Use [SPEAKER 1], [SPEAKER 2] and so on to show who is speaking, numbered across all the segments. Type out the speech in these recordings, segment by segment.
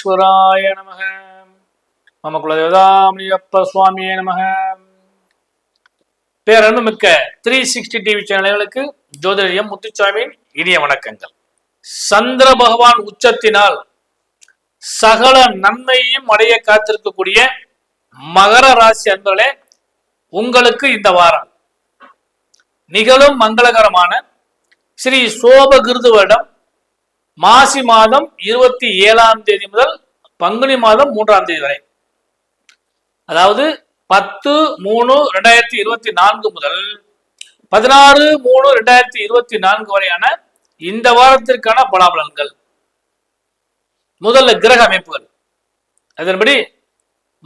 [SPEAKER 1] மகேஸ்வராய நமக. மம குலதேவதாமணியப்ப சுவாமியே நமக. பேரன்பு மிக்க த்ரீ சிக்ஸ்டி டிவி சேனல்களுக்கு ஜோதிடம் முத்துச்சாமியின் இனிய வணக்கங்கள். சந்திர பகவான் உச்சத்தினால் சகல நன்மையும் அடைய காத்திருக்கக்கூடிய மகர ராசி அன்பர்களே உங்களுக்கு இந்த வாரம் நிகழும் மங்களகரமான ஸ்ரீ சோபகிருது வருடம் மாசி மாதம் இருபத்தி ஏழாம் தேதி முதல் பங்குனி மாதம் மூன்றாம் தேதி வரை. அதாவது பத்து மூணு ரெண்டாயிரத்தி இருபத்தி நான்கு முதல் பதினாறு மூணு ரெண்டாயிரத்தி இருபத்தி நான்கு வரையான இந்த வாரத்திற்கான பலாபலன்கள். முதல்ல கிரக அமைப்புகள். அதன்படி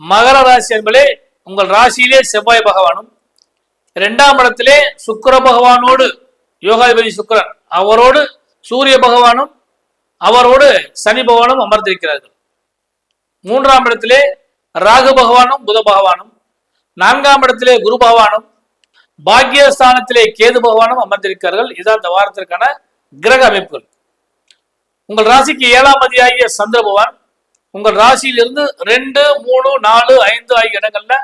[SPEAKER 1] மகர ராசி என்பதே உங்கள் ராசியிலே செவ்வாய் பகவானும் இரண்டாம் இடத்திலே சுக்கிர பகவானோடு யோகாதிபதி சுக்கிரன் அவரோடு சூரிய பகவானும் அவரோடு சனி பகவானும் அமர்ந்திருக்கிறார்கள். மூன்றாம் இடத்திலே ராகு பகவானும் புத பகவானும் நான்காம் இடத்திலே குரு பகவானும் பாக்யஸ்தானத்திலே கேது பகவானும் அமர்ந்திருக்கிறார்கள். இதுதான் இந்த வாரத்திற்கான கிரக அமைப்புகள். உங்கள் ராசிக்கு ஏழாம் மதியாகிய சந்திர பகவான் உங்கள் ராசியிலிருந்து ரெண்டு மூணு நாலு ஐந்து ஆகிய இடங்கள்ல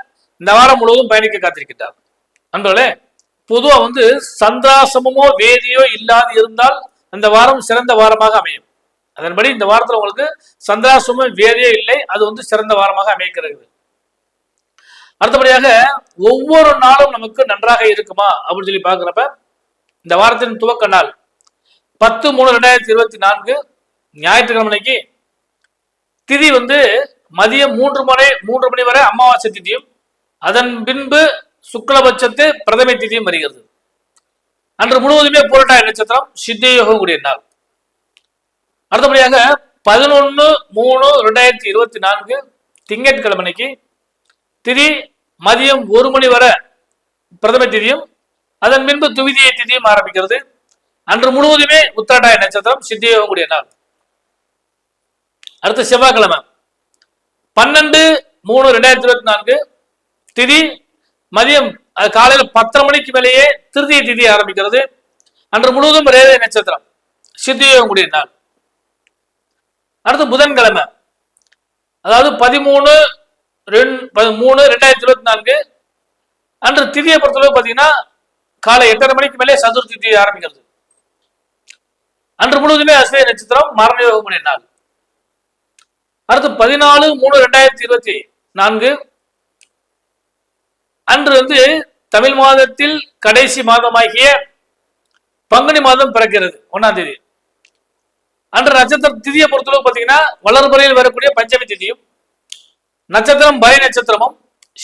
[SPEAKER 1] இந்த வாரம் முழுவதும் பயணிக்க காத்திருக்கிறார் அன்றோலே பொதுவாக வந்து சந்திராசமமோ வேதியோ இல்லாது இருந்தால் அந்த வாரம் சிறந்த வாரமாக அமையும். அதன்படி இந்த வாரத்துல உங்களுக்கு சந்திராசமும் வேதியோ இல்லை. அது வந்து சிறந்த வாரமாக அமைக்கிறது அடுத்தபடியாக ஒவ்வொரு நாளும் நமக்கு நன்றாக இருக்குமா அப்படின்னு சொல்லி பாக்குறப்ப இந்த வாரத்தின் துவக்க நாள் பத்து மூணு ரெண்டாயிரத்தி இருபத்தி நான்கு ஞாயிற்றுக்கிழமைக்கு திதி வந்து மதியம் மூன்று மணி மூன்று மணி வரை அமாவாசை திதியும் அதன் பின்பு சுக்லபட்சத்து பிரதமை திதியும் வருகிறது. அன்று முழுவதுமே புரட்டாய நட்சத்திரம் சித்தயோகம் கூடிய நாள். அடுத்தபடியாக பதினொன்னு மூணு ரெண்டாயிரத்தி இருபத்தி நான்கு திங்கட்கிழமைக்கு திதி மதியம் ஒரு மணி வரை பிரதம திதியும் அதன் பின்பு துவிதியை திதியும் ஆரம்பிக்கிறது. அன்று முழுவதுமே உத்திரட்டாய நட்சத்திரம் சித்தியோகம் கூடிய நாள். அடுத்த செவ்வாய்க்கிழமை. பன்னெண்டு மூணு ரெண்டாயிரத்தி இருபத்தி நான்கு திதி மதியம் காலையில் பத்தரை மணிக்கு மேலேயே திருதிய திதி ஆரம்பிக்கிறது. அன்று முழுவதும் ரேதை நட்சத்திரம் சித்தியோகக்கூடிய நாள். அடுத்து புதன்கிழமை. அதாவது பதிமூணு ரெண்டு மூணு ரெண்டாயிரத்தி இருபத்தி நான்கு. அன்று திதியை பொறுத்தளவு பார்த்தீங்கன்னா காலை எட்டரை மணிக்கு மேலே சதுர்த்தி திதி ஆரம்பிக்கிறது. அன்று முழுவதுமே அஸ்வினி நட்சத்திரம் மரண நாள். அடுத்து பதினாலு மூணு ரெண்டாயிரத்தி இருபத்தி நான்கு. அன்று வந்து தமிழ் மாதத்தில் கடைசி மாதமாகிய பங்குனி மாதம் பிறக்கிறது ஒன்னாம் தேதி. அன்று நட்சத்திர திதியை பொறுத்தளவு பார்த்தீங்கன்னா வளர்பறையில் வரக்கூடிய பஞ்சமி திதியும் நட்சத்திரம் பய நட்சத்திரமும்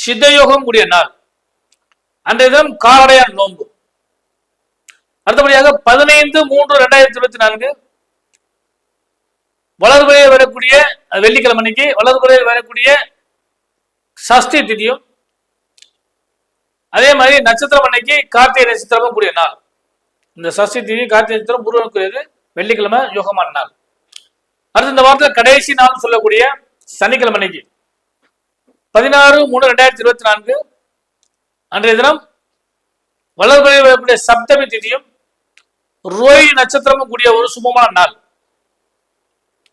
[SPEAKER 1] சித்தயோகம் கூடிய நாள். அன்றைய தினம் காரடையான் நோன்பு. அடுத்தபடியாக பதினைந்து மூன்று ரெண்டாயிரத்தி இருபத்தி நான்கு வளர்புறையில் வரக்கூடிய வெள்ளிக்கிழமை அன்னைக்கு வளர்புறையில் வரக்கூடிய சஷ்டி திதியும் அதே மாதிரி நட்சத்திரம் அன்னைக்கு கார்த்திகை நட்சத்திரமும் கூடிய நாள். இந்த சஷ்டி திதி கார்த்திகை நட்சத்திரம் முருகனுக்குரியது. வெள்ளிக்கிழமை யோகமான நாள். அடுத்து இந்த வாரத்தில் கடைசி நாள் சொல்லக்கூடிய சனிக்கிழமை அன்னைக்கு. பதினாறு மூணு ரெண்டாயிரத்தி இருபத்தி நான்கு. அன்றைய தினம் வளர்பிறை வரக்கூடிய சப்தமி திதியும் ரோய் நட்சத்திரமும் கூடிய ஒரு சுபமான நாள்.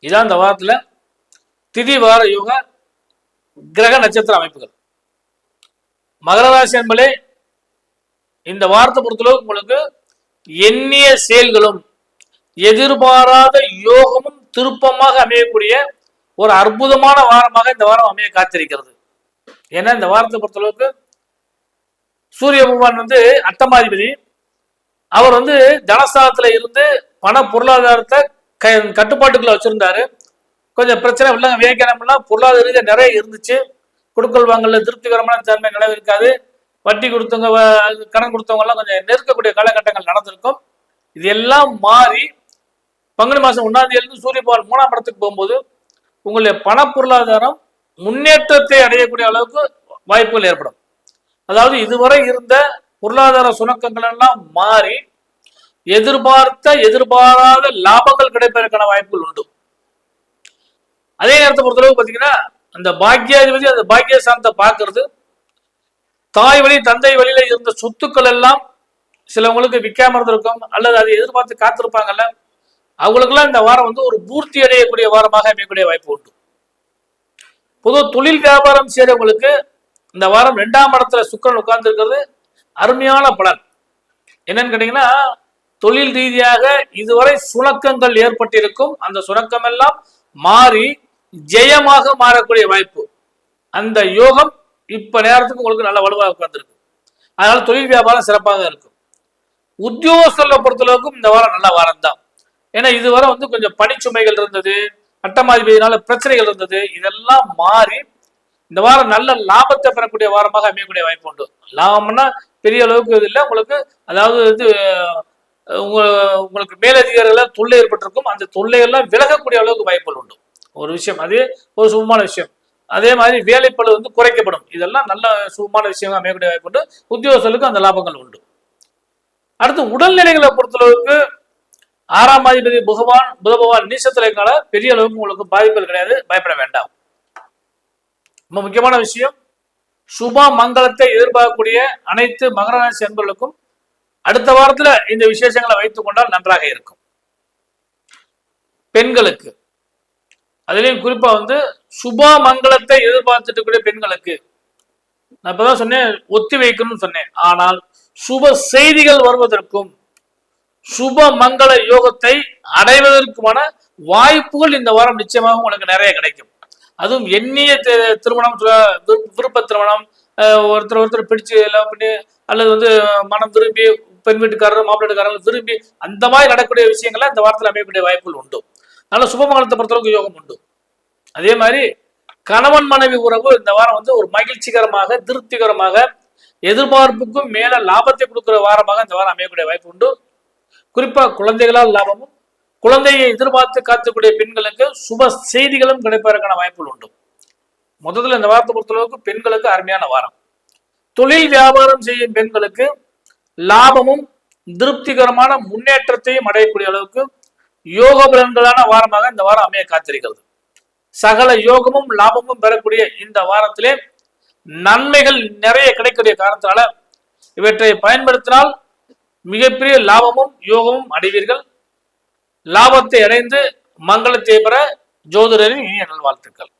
[SPEAKER 1] இதான் இந்த வாரத்தில் திதி வார யோக கிரக நட்சத்திர அமைப்புகள். மகர ராசி என்பதே இந்த வாரத்தை பொறுத்தளவு உங்களுக்கு எண்ணிய செயல்களும் எதிர்பாராத யோகமும் திருப்பமாக அமையக்கூடிய ஒரு அற்புதமான வாரமாக இந்த வாரம் அமைய காத்திருக்கிறது. ஏன்னா இந்த வாரத்தை பொறுத்தளவுக்கு சூரிய பகவான் வந்து அட்டமாதிபதி. அவர் வந்து தனஸ்தானத்துல இருந்து பண பொருளாதாரத்தை க கட்டுப்பாட்டுக்குள்ள வச்சிருந்தாரு. கொஞ்சம் பிரச்சனை இல்லைங்க வியாக்கியானம்லாம் பொருளாதார ரீதியாக நிறைய இருந்துச்சு. கொடுக்கல் வாங்கல திருப்திகரமான தன்மை நிலவு இருக்காது. வட்டி கொடுத்தவங்க கடன் கொடுத்தவங்க எல்லாம் கொஞ்சம் நெருக்கக்கூடிய காலகட்டங்கள் நடந்திருக்கும். இது எல்லாம் மாறி பங்குனி மாதம் ஒன்னாம் தேதியிலிருந்து சூரிய பகவான் மூணாம் படத்துக்கு போகும்போது உங்களுடைய பண பொருளாதாரம் முன்னேற்றத்தை அடையக்கூடிய அளவுக்கு வாய்ப்புகள் ஏற்படும். அதாவது இதுவரை இருந்த பொருளாதார சுணக்கங்கள் எல்லாம் மாறி எதிர்பார்த்த எதிர்பாராத லாபங்கள் கிடைப்பதற்கான வாய்ப்புகள் உண்டு. அதே நேரத்தை பொறுத்தளவு பார்த்தீங்கன்னா அந்த பாக்கியாதிபதி அந்த பாக்கிய சாந்தத்தை பார்க்கறது தாய் வழி தந்தை வழியில இருந்த சொத்துக்கள் எல்லாம் சிலவங்களுக்கு விற்காம இருந்திருக்கும் அல்லது அதை எதிர்பார்த்து காத்திருப்பாங்கல்ல அவங்களுக்கெல்லாம் இந்த வாரம் வந்து ஒரு பூர்த்தி அடையக்கூடிய வாரமாக அமையக்கூடிய வாய்ப்பு உண்டு. பொது தொழில் வியாபாரம் செய்யறவங்களுக்கு இந்த வாரம் ரெண்டாம் இடத்துல சுக்கரன் உட்கார்ந்து இருக்கிறது அருமையான பலன். என்னன்னு கேட்டீங்கன்னா தொழில் ரீதியாக இதுவரை சுணக்கங்கள் ஏற்பட்டிருக்கும். அந்த சுணக்கம் எல்லாம் மாறி ஜெயமாக மாறக்கூடிய வாய்ப்பு. அந்த யோகம் இப்ப நேரத்துக்கு உங்களுக்கு நல்ல வலுவாக உட்கார்ந்துருக்கு. அதனால தொழில் வியாபாரம் சிறப்பாக இருக்கும். உத்தியோகஸ்தர்களை பொறுத்தளவுக்கும் இந்த வாரம் நல்ல வாரம் தான் ஏன்னா இதுவரை வந்து கொஞ்சம் பணிச்சுமைகள் இருந்தது அட்டமாதிபதினால பிரச்சனைகள் இருந்தது. இதெல்லாம் மாறி இந்த வாரம் நல்ல லாபத்தை பெறக்கூடிய வாரமாக அமையக்கூடிய வாய்ப்பு உண்டு. லாபம்னா பெரிய அளவுக்கு இது இல்லை. உங்களுக்கு அதாவது இது அஹ், உங்க உங்களுக்கு மேலதிகாரிகள் தொல்லை ஏற்பட்டிருக்கும். அந்த தொல்லையெல்லாம் விலகக்கூடிய அளவுக்கு வாய்ப்புகள் உண்டு. ஒரு விஷயம் அது ஒரு சுகமான விஷயம். அதே மாதிரி வேலைப்பளு வந்து குறைக்கப்படும். இதெல்லாம் நல்ல சுகமான விஷயமா அமையக்கூடிய வாய்ப்பு உண்டு. உத்தியோகஸ்தர்களுக்கு அந்த லாபங்கள் உண்டு. அடுத்து உடல்நிலைகளை பொறுத்தளவுக்கு ஆறாம் அதிபதி புகவான் புத பகவான் நீசத்திலைக்கால பெரிய அளவுக்கு உங்களுக்கு பாதிப்புகள் கிடையாது பயப்பட வேண்டாம். ரொம்ப முக்கியமான விஷயம் சுப மங்களத்தை எதிர்பார்க்கக்கூடிய அனைத்து மகர ராசி அன்பர்களுக்கும் அடுத்த வாரத்துல இந்த விசேஷங்களை வைத்துக் கொண்டால் நன்றாக இருக்கும். பெண்களுக்கு அதுலயும் குறிப்பா வந்து சுப மங்களத்தை எதிர்பார்த்துட்டு கூடிய பெண்களுக்கு நான் இப்பதான் சொன்னேன் ஒத்தி வைக்கணும்னு சொன்னேன். ஆனால் சுப செய்திகள் வருவதற்கும் சுப மங்கள யோகத்தை அடைவதற்குமான வாய்ப்புகள் இந்த வாரம் நிச்சயமாக உங்களுக்கு நிறைய கிடைக்கும். அதுவும் எண்ணிய திருமணம் விருப்ப திருமணம் ஒருத்தர் ஒருத்தர் பிடிச்சு எல்லாம் பண்ணி அல்லது வந்து மனம் விரும்பி பெண் வீட்டுக்காரர் மாப்பிள்ளை வீட்டுக்காரர் விரும்பி அந்த மாதிரி நடக்கக்கூடிய விஷயங்களை இந்த வாரத்தில் அமையக்கூடிய வாய்ப்புகள் உண்டு. அதனால சுபமங்கலத்தை பொறுத்தளவுக்கு யோகம் உண்டு. அதே மாதிரி கணவன் மனைவி உறவு இந்த வாரம் வந்து ஒரு மகிழ்ச்சிகரமாக திருப்திகரமாக எதிர்பார்ப்புக்கும் மேல லாபத்தை கொடுக்குற வாரமாக இந்த வாரம் அமையக்கூடிய வாய்ப்பு உண்டு. குறிப்பாக குழந்தைகளால் லாபமும் குழந்தையை எதிர்பார்த்து காத்துக்கூடிய பெண்களுக்கு சுப செய்திகளும் கிடைப்பதற்கான வாய்ப்புகள் உண்டு. முதல்ல இந்த வாரத்தை பொறுத்தளவுக்கு பெண்களுக்கு அருமையான வாரம். தொழில் வியாபாரம் செய்யும் பெண்களுக்கு லாபமும் திருப்திகரமான முன்னேற்றத்தையும் அடையக்கூடிய அளவுக்கு யோக பலன்களான வாரமாக இந்த வாரம் அமைய காத்திருக்கிறது. சகல யோகமும் லாபமும் பெறக்கூடிய இந்த வாரத்திலே நன்மைகள் நிறைய கிடைக்கக்கூடிய காரணத்தினால இவற்றை பயன்படுத்தினால் மிகப்பெரிய லாபமும் யோகமும் அடைவீர்கள். லாபத்தை அடைந்து மங்களத்தை பெற ஜோதிடரின் இனிய நல்வாழ்த்துக்கள்.